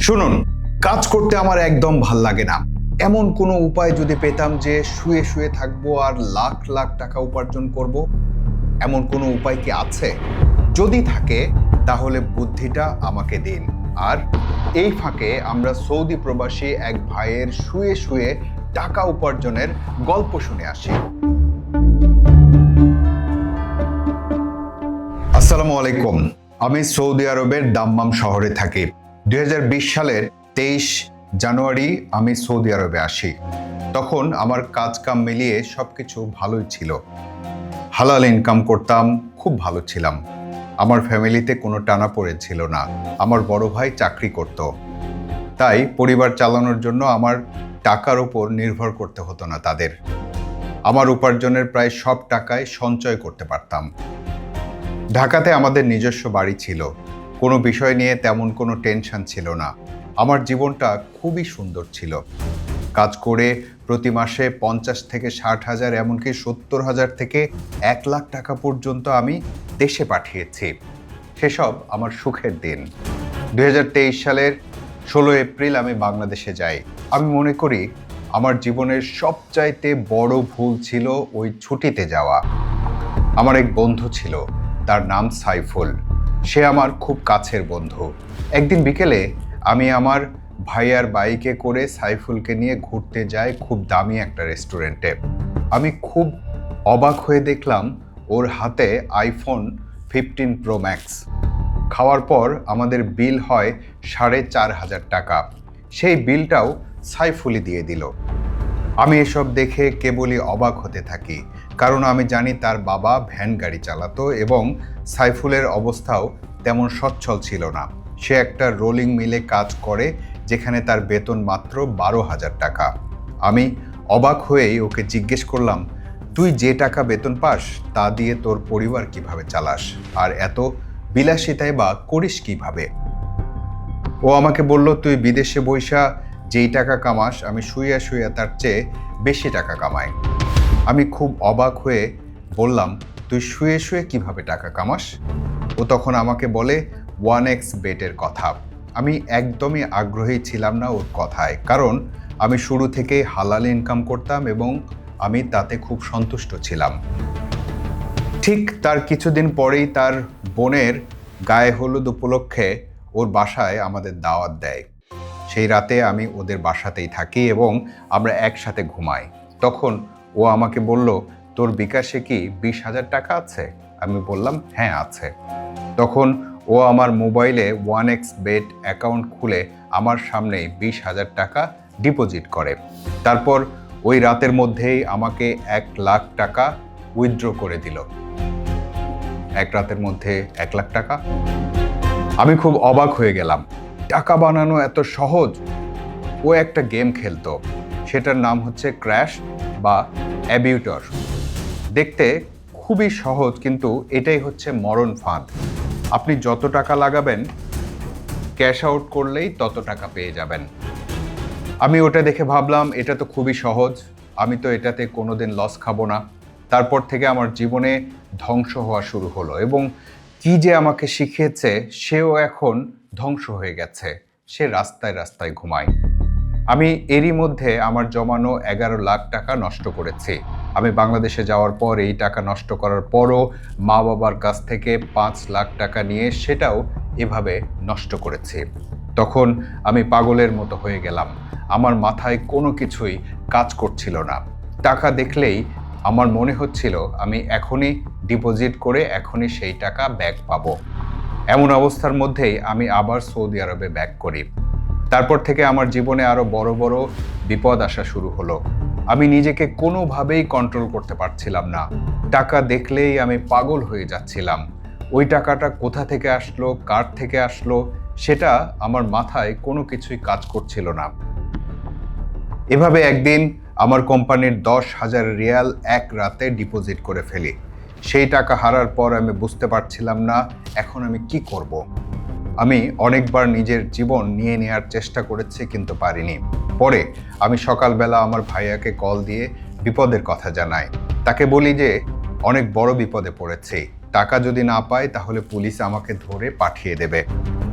শুনুন, কাজ করতে আমার একদম ভালো লাগে না। এমন কোনো উপায় যদি পেতাম যে শুয়ে শুয়ে থাকব আর লাখ লাখ টাকা উপার্জন করব, এমন কোনো উপায় কি আছে? যদি থাকে, তাহলে বুদ্ধিটা আমাকে দিন। আর এই ফাঁকে আমরা সৌদি প্রবাসী এক ভাইয়ের শুয়ে শুয়ে টাকা উপার্জনের গল্প শুনে আসি। আসসালামু আলাইকুম। আমি সৌদি আরবের দাম্মাম শহরে থাকি। দুই হাজার বিশ সালের তেইশ জানুয়ারি আমি সৌদি আরবে আসি। তখন আমার কাজ কাম মিলিয়ে সব কিছু ভালোই ছিল। হালাল ইনকাম করতাম, খুব ভালো ছিলাম। আমার ফ্যামিলিতে কোনো টানা পড়ে ছিল না। আমার বড় ভাই চাকরি করত। তাই পরিবার চালানোর জন্য আমার টাকার উপর নির্ভর করতে হতো না তাদের। আমার উপার্জনের প্রায় সব টাকায় সঞ্চয় করতে পারতাম। ঢাকাতে আমাদের নিজস্ব বাড়ি ছিল। কোনো বিষয় নিয়ে তেমন কোনো টেনশন ছিল না। আমার জীবনটা খুবই সুন্দর ছিল। কাজ করে প্রতি মাসে পঞ্চাশ থেকে ষাট হাজার, এমনকি সত্তর হাজার থেকে এক লাখ টাকা পর্যন্ত আমি দেশে পাঠিয়েছি। সেসব আমার সুখের দিন। দু হাজার তেইশ সালের ষোলো এপ্রিল আমি বাংলাদেশে যাই। আমি মনে করি আমার জীবনের সবচাইতে বড় ভুল ছিল ওই ছুটিতে যাওয়া। আমার এক বন্ধু ছিল, তার নাম সাইফুল। সে আমার খুব কাছের বন্ধু। একদিন বিকেলে আমি আমার ভাইয়ার বাইকে করে সাইফুলকে নিয়ে ঘুরতে যাই খুব দামি একটা রেস্টুরেন্টে। আমি খুব অবাক হয়ে দেখলাম ওর হাতে আইফোন ফিফটিন প্রো ম্যাক্স। খাওয়ার পর আমাদের বিল হয় সাড়ে চার হাজার টাকা। সেই বিলটাও সাইফুলি দিয়ে দিল। আমি এসব দেখে কেবলই অবাক হতে থাকি। কারণ আমি জানি তার বাবা ভ্যান গাড়ি চালাতো এবং সাইফুলের অবস্থাও তেমন সচ্ছল ছিল না। সে একটা রোলিং মিলে কাজ করে যেখানে তার বেতন মাত্র বারো হাজার টাকা। আমি অবাক হয়েই ওকে জিজ্ঞেস করলাম, তুই যে টাকা বেতন পাস তা দিয়ে তোর পরিবার কীভাবে চালাস? আর এত বিলাসিতায় বা করিস কীভাবে? ও আমাকে বলল, তুই বিদেশে বৈশা যেই টাকা কামাস, আমি শুইয়া শুইয়া তার চেয়ে বেশি টাকা কামাই। আমি খুব অবাক হয়ে বললাম, তুই শুয়ে শুয়ে কীভাবে টাকা কামাস? ও তখন আমাকে বলে, ওয়ান এক্স বেটের কথা। আমি একদমই আগ্রহী ছিলাম না ওর কথায়, কারণ আমি শুরু থেকেই হালাল ইনকাম করতাম এবং আমি তাতে খুব সন্তুষ্ট ছিলাম। ঠিক তার কিছুদিন পরেই তার বোনের গায়ে হলুদ উপলক্ষে ওর বাসায় আমাদের দাওয়াত দেয়। সেই রাতে আমি ওদের বাসাতেই থাকি এবং আমরা একসাথে ঘুমাই। তখন ও আমাকে বলল, তোর বিকাশে কি বিশ হাজার টাকা আছে? আমি বললাম হ্যাঁ আছে। তখন ও আমার মোবাইলে ওয়ান এক্স বেট অ্যাকাউন্ট খুলে আমার সামনেই বিশ হাজার টাকা ডিপোজিট করে। তারপর ওই রাতের মধ্যেই আমাকে এক লাখ টাকা উইথড্র করে দিল। এক রাতের মধ্যে এক লাখ টাকা। আমি খুব অবাক হয়ে গেলাম। টাকা বানানো এত সহজ? ও একটা গেম খেলতো। সেটার নাম হচ্ছে ক্র্যাশ বা অ্যাবিউটর। দেখতে খুবই সহজ, কিন্তু এটাই হচ্ছে মরণ ফাঁদ। আপনি যত টাকা লাগাবেন, ক্যাশ আউট করলেই তত টাকা পেয়ে যাবেন। আমি ওটা দেখে ভাবলাম, এটা তো খুবই সহজ, আমি তো এটাতে কোনো দিন লস খাব না। তারপর থেকে আমার জীবনে ধ্বংস হওয়া শুরু হলো এবং কি যে আমাকে শিখিয়েছে, সেও এখন ধ্বংস হয়ে গেছে। সে রাস্তায় রাস্তায় ঘুমায়। আমি এরই মধ্যে আমার জমানো এগারো লাখ টাকা নষ্ট করেছি। আমি বাংলাদেশে যাওয়ার পর এই টাকা নষ্ট করার পরও মা বাবার কাছ থেকে পাঁচ লাখ টাকা নিয়ে সেটাও এভাবে নষ্ট করেছি। তখন আমি পাগলের মতো হয়ে গেলাম। আমার মাথায় কোনো কিছুই কাজ করছিল না। টাকা দেখলেই আমার মনে হচ্ছিল, আমি এখনই ডিপোজিট করে এখনই সেই টাকা ব্যাক পাবো। এমন অবস্থার মধ্যেই আমি আবার সৌদি আরবে ব্যাক করি। তারপর থেকে আমার জীবনে আরও বড় বড় বিপদ আসা শুরু হলো। আমি নিজেকে কোনোভাবেই কন্ট্রোল করতে পারছিলাম না। টাকা দেখলেই আমি পাগল হয়ে যাচ্ছিলাম। ওই টাকাটা কোথা থেকে আসলো, কার থেকে আসলো, সেটা আমার মাথায় কোনো কিছুই কাজ করছিল না। এভাবে একদিন আমার কোম্পানির দশ হাজার রিয়াল এক রাতে ডিপোজিট করে ফেলি। সেই টাকা হারার পর আমি বুঝতে পারছিলাম না, এখন আমি কি করব। আমি অনেকবার নিজের জীবন নিয়ে নেওয়ার চেষ্টা করেছি কিন্তু পারিনি। পরে আমি সকালবেলা আমার ভাইয়াকে কল দিয়ে বিপদের কথা জানাই। তাকে বলি যে, অনেক বড় বিপদে পড়েছি। টাকা যদি না পাই তাহলে পুলিশ আমাকে ধরে পাঠিয়ে দেবে।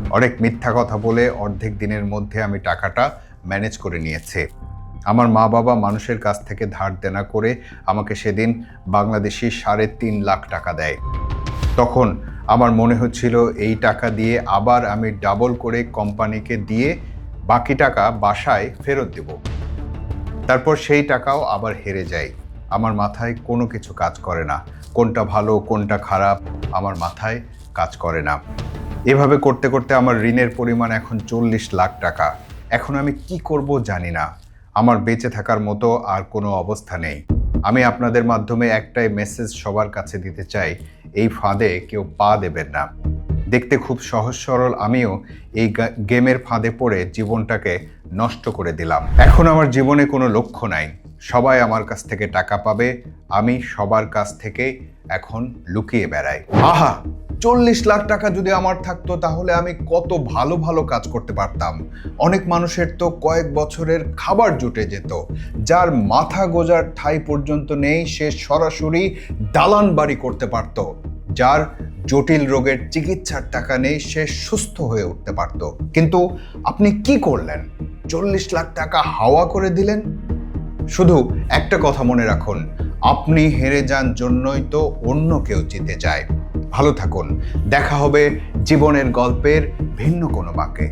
অনেক মিথ্যা কথা বলে অর্ধেক দিনের মধ্যে আমি টাকাটা ম্যানেজ করে নিয়েছি। আমার মা বাবা মানুষের কাছ থেকে ধার দেনা করে আমাকে সেদিন বাংলাদেশি সাড়ে তিন লাখ টাকা দেয়। তখন আমার মনে হচ্ছিল এই টাকা দিয়ে আবার আমি ডাবল করে কোম্পানিকে দিয়ে বাকি টাকা বাসায় ফেরত দেব। তারপর সেই টাকাও আবার হেরে যায়। আমার মাথায় কোনো কিছু কাজ করে না। কোনটা ভালো, কোনটা খারাপ, আমার মাথায় কাজ করে না। এভাবে করতে করতে আমার ঋণের পরিমাণ এখন চল্লিশ লাখ টাকা। এখন আমি কি করব জানি না। আমার বেঁচে থাকার মতো আর কোনো অবস্থা নেই। আমি আপনাদের মাধ্যমে একটাই মেসেজ সবার কাছে দিতে চাই। এই ফাঁদে কেউ পা দেবেন না। দেখতে খুব সহজ সরল, আমিও এই গেমের ফাঁদে পড়ে জীবনটাকে নষ্ট করে দিলাম। এখন আমার জীবনে কোনো লক্ষ্য নাই। সবাই আমার কাছ থেকে টাকা পাবে, আমি সবার কাছ থেকে এখন লুকিয়ে বেড়াই। আহা! চল্লিশ লাখ টাকা যদি আমার থাকতো, তাহলে আমি কত ভালো ভালো কাজ করতে পারতাম। অনেক মানুষের তো কয়েক বছরের খাবার জুটে যেত। যার মাথা গোজার ঠাই পর্যন্ত নেই, সে সরাসরি দালান বাড়ি করতে পারত। যার জটিল রোগের চিকিৎসার টাকা নেই, সে সুস্থ হয়ে উঠতে পারত। কিন্তু আপনি কি করলেন? চল্লিশ লাখ টাকা হাওয়া করে দিলেন? শুধু একটা কথা মনে রাখুন, আপনি হেরে যান জন্যই তো অন্য কেউ জিতে যায়। ভালো থাকুন। দেখা হবে জীবনের গল্পের ভিন্ন কোনো বাঁকে